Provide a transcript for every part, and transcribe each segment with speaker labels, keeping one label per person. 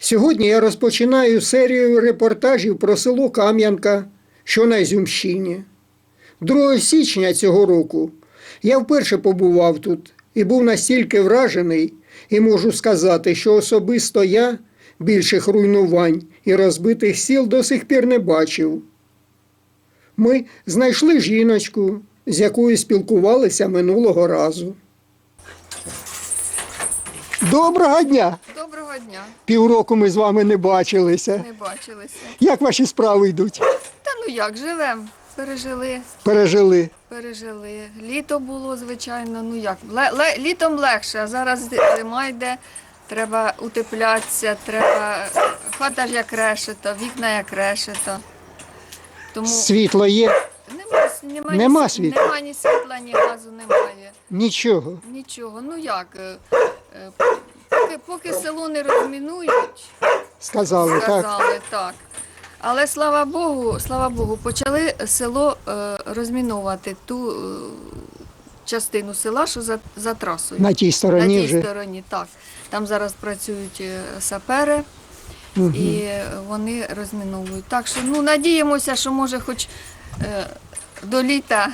Speaker 1: Сьогодні я розпочинаю серію репортажів про село Кам'янка, що на Ізюмщині. 2 січня цього року я вперше побував тут і був настільки вражений, і можу сказати, що особисто я більших руйнувань і розбитих сіл до сих пір не бачив. Ми знайшли жіночку, з якою спілкувалися минулого разу. Доброго дня!
Speaker 2: Доброго дня,
Speaker 1: Півроку ми з вами не бачилися.
Speaker 2: не бачилися.
Speaker 1: Як ваші справи йдуть?
Speaker 2: Та ну як, живемо, пережили,
Speaker 1: Пережили.
Speaker 2: пережили. Літо було, звичайно, ну як, ле, ле, літом легше, а зараз зима йде, треба утеплятися, треба. Хата ж як решето, вікна як решето. Тому
Speaker 1: Світло є?
Speaker 2: нема, Нема ні,
Speaker 1: світла?
Speaker 2: нема ні світла, ні газу немає.
Speaker 1: Нічого.
Speaker 2: Нічого. Ну як, е, е, поки, поки село не розмінують.
Speaker 1: Сказали, так.
Speaker 2: сказали, так. Але слава Богу, слава Богу, почали село е, розміновувати ту е, частину села, що за, за трасою.
Speaker 1: На тій стороні На
Speaker 2: тій
Speaker 1: вже.
Speaker 2: стороні, так. Там зараз працюють е, сапери і вони розміновують. Так що ну, надіємося, що може хоч е, до літа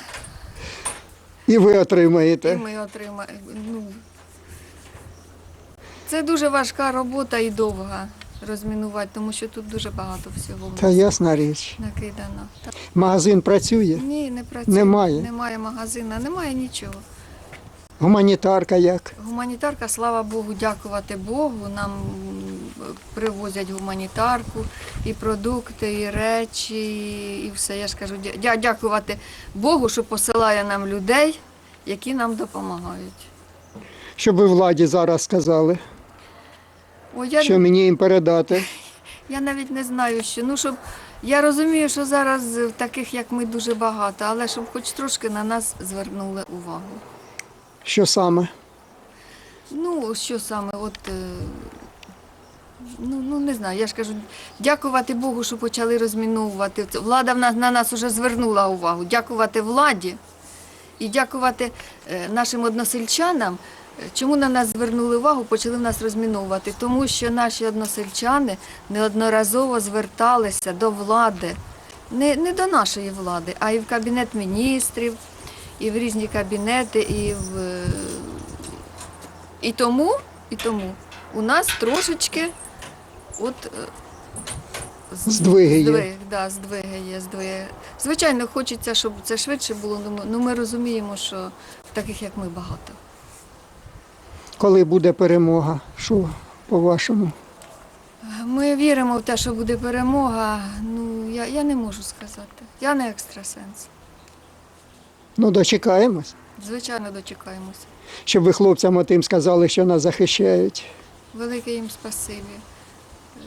Speaker 1: І ви
Speaker 2: і
Speaker 1: отримаєте.
Speaker 2: ми отримаємо. Ну, це дуже важка робота і довга розмінувати, тому що тут дуже багато всього
Speaker 1: Та ясна річ.
Speaker 2: накидано.
Speaker 1: Магазин працює,
Speaker 2: Ні, не працює.
Speaker 1: Немає?
Speaker 2: Немає магазина, немає нічого.
Speaker 1: гуманітарка як.
Speaker 2: Гуманітарка, слава Богу, дякувати Богу. Нам м, привозять гуманітарку, і продукти, і речі, і все. Я ж кажу, дя- дя- дякувати Богу, що посилає нам людей, які нам допомагають.
Speaker 1: Що ви владі зараз сказали,
Speaker 2: О, я,
Speaker 1: що мені їм передати.
Speaker 2: я навіть не знаю, що. Ну, щоб я розумію, що зараз е, таких, як ми, дуже багато, але щоб хоч трошки на нас звернули увагу.
Speaker 1: Що саме?
Speaker 2: Ну, що саме, от. е, Ну, ну не знаю, я ж кажу, дякувати Богу, що почали розміновувати. Це Влада в нас, на нас вже звернула увагу. Дякувати владі і дякувати е, нашим односельчанам. Чому на нас звернули увагу, почали нас розміновувати? Тому що наші односельчани неодноразово зверталися до влади, не, не до нашої влади, а і в Кабінет міністрів, і в різні кабінети, і в і тому, і тому у нас трошечки от е,
Speaker 1: Здвиги є.
Speaker 2: здвиг, да, здвиги є, здвиги. Звичайно, хочеться, щоб це швидше було, ну, ми- ну ми розуміємо, що таких як ми багато.
Speaker 1: Коли буде перемога? Що по-вашому?
Speaker 2: Ми віримо в те, що буде перемога. Ну, я, я не можу сказати. Я не екстрасенс.
Speaker 1: Ну, дочекаємось.
Speaker 2: Звичайно, дочекаємося.
Speaker 1: Щоб ви хлопцям тим сказали, що нас захищають.
Speaker 2: Велике їм спасибі е,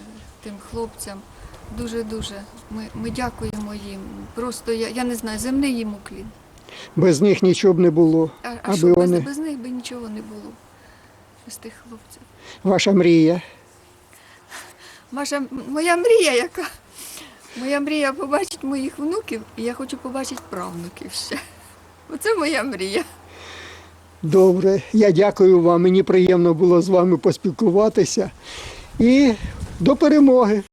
Speaker 2: тим хлопцям. Дуже-дуже. Ми, ми дякуємо їм. Просто я, я не знаю, земний їм уклін.
Speaker 1: Без них нічого б не було.
Speaker 2: А, а що без,
Speaker 1: вони-
Speaker 2: без них би нічого не було. Тих хлопців.
Speaker 1: Ваша мрія.
Speaker 2: Маша, моя мрія яка? Моя мрія побачити моїх внуків, і я хочу побачити правнуків ще. Оце моя мрія.
Speaker 1: Добре, я дякую вам. Мені приємно було з вами поспілкуватися. І до перемоги.